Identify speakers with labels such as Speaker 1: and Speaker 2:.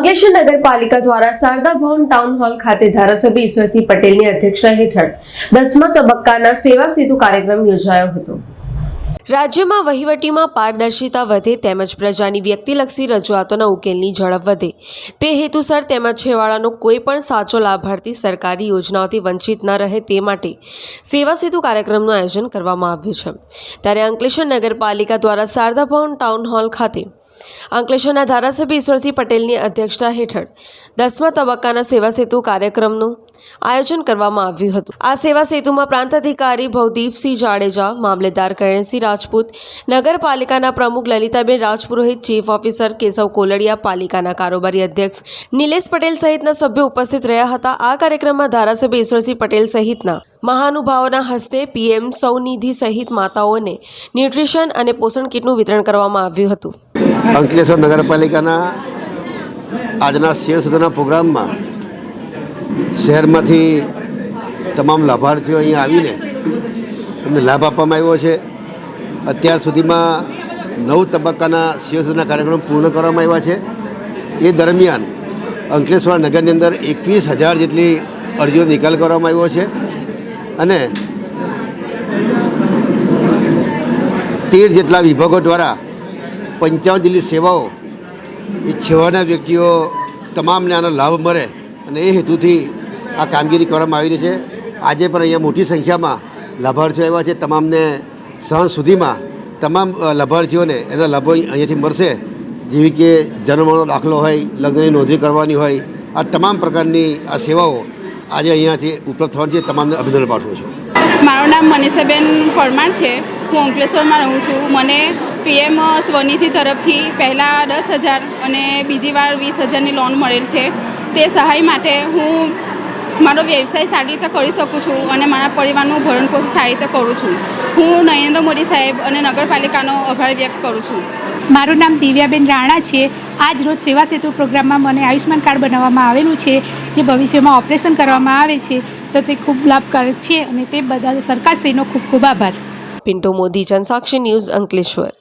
Speaker 1: અંકલેશ્વર નગરપાલિકા દ્વારા શારદા ભવન town hall ખાતે ધારાસભ્ય ઈશ્વરસિંહ પટેલની અધ્યક્ષતા હેઠળ દસમા તબક્કાના સેવા સેતુ કાર્યક્રમ યોજાયો હતો. રાજ્યમાં વહીવટીમાં પારદર્શિતા વધે તેમજ પ્રજાની વ્યક્તિલક્ષી રજૂઆતોના ઉકેલની ઝડપ વધે. તે હેતુસર તેમજ છેવાડાનો કોઈ પણ સાચો લાભાર્થી સરકારી યોજનાઓથી વંચિત ન રહે તે માટે સેવા સેતુ કાર્યક્રમનું આયોજન કરવામાં આવ્યું છે. ત્યારે અંકલેશ્વર નગરપાલિકા દ્વારા શારદા ભવન ટાઉન હોલ ખાતે અંકલેશ્વરના ધારાસભ્ય ઈશ્વરસિંહ પટેલની અધ્યક્ષતા હેઠળ દસમા તબક્કાના સેવા સેતુ કાર્યક્રમનું આયોજન કરવામાં આવ્યું હતું. આ સેવા સેતુમાં પ્રાંત અધિકારી ભવદીપસિંહ જાડેજા, મામલેદાર કરણસિંહ રાજપૂત, નગરપાલિકાના પ્રમુખ લલિતાબેન રાજપુરોહિત, ચીફ ઓફિસર કેશવ કોલડિયા, પાલિકાના કારોબારી અધ્યક્ષ નિલેશ પટેલ સહિતના સભ્યો ઉપસ્થિત રહ્યા હતા. આ કાર્યક્રમમાં ધારાસભ્ય ઈશ્વરસિંહ પટેલ સહિતના મહાનુભાવોના હસ્તે પીએમ સૌનિધિ સહિત માતાઓને ન્યુટ્રિશન અને પોષણ કીટનું વિતરણ કરવામાં આવ્યું હતું.
Speaker 2: અંકલેશ્વર નગરપાલિકાના આજના શેર સુધીના પ્રોગ્રામમાં શહેરમાંથી તમામ લાભાર્થીઓ અહીંયા આવીને એમને લાભ આપવામાં આવ્યો છે. અત્યાર સુધીમાં નવ તબક્કાના શેર સુધીના કાર્યક્રમ પૂર્ણ કરવામાં આવ્યા છે. એ દરમિયાન અંકલેશ્વર નગરની અંદર એકવીસ હજાર જેટલી અરજીઓ નિકાલ કરવામાં આવ્યો છે અને તેર જેટલા વિભાગો દ્વારા પંચાવન જેટલી સેવાઓ એ છેવાડાના વ્યક્તિઓ તમામને આનો લાભ મળે અને એ હેતુથી આ કામગીરી કરવામાં આવી રહી છે. આજે પણ અહીંયા મોટી સંખ્યામાં લાભાર્થીઓ આવ્યા છે. તમામને સહન સુધીમાં તમામ લાભાર્થીઓને એના લાભો અહીંયાથી મળશે. જેવી કે જન્મનો દાખલો હોય, લગ્નની નોંધણી કરવાની હોય, આ તમામ પ્રકારની આ સેવાઓ આજે અહીંયાથી ઉપલબ્ધ થવાની છે. તમામને અભિનંદન પાઠવું છું.
Speaker 3: મારું નામ મનીષાબેન પરમાર છે. હું અંકલેશ્વરમાં રહું છું. મને પીએમ સ્વનિધિ તરફથી પહેલાં દસ હજાર અને બીજી વાર વીસ હજારની લોન મળેલ છે. તે સહાય માટે હું મારો વ્યવસાય સારી રીતે કરી શકું છું અને મારા પરિવારનું ભરણ પોષણ સારી રીતે કરું છું. હું નરેન્દ્ર મોદી સાહેબ અને નગરપાલિકાનો આભાર વ્યક્ત કરું છું.
Speaker 4: મારું નામ દિવ્યાબેન રાણા છે. આજ રોજ સેવા સેતુ પ્રોગ્રામમાં મને આયુષ્માન કાર્ડ બનાવવામાં આવેલું છે જે ભવિષ્યમાં ઓપરેશન કરવામાં આવે છે. તો તે ખૂબ લાભકારક છે અને તે બધા સરકારશ્રીનો ખૂબ ખૂબ આભાર.
Speaker 1: પિન્ટો મોદી જનસાક્ષી ન્યૂઝ અંકલેશ્વર.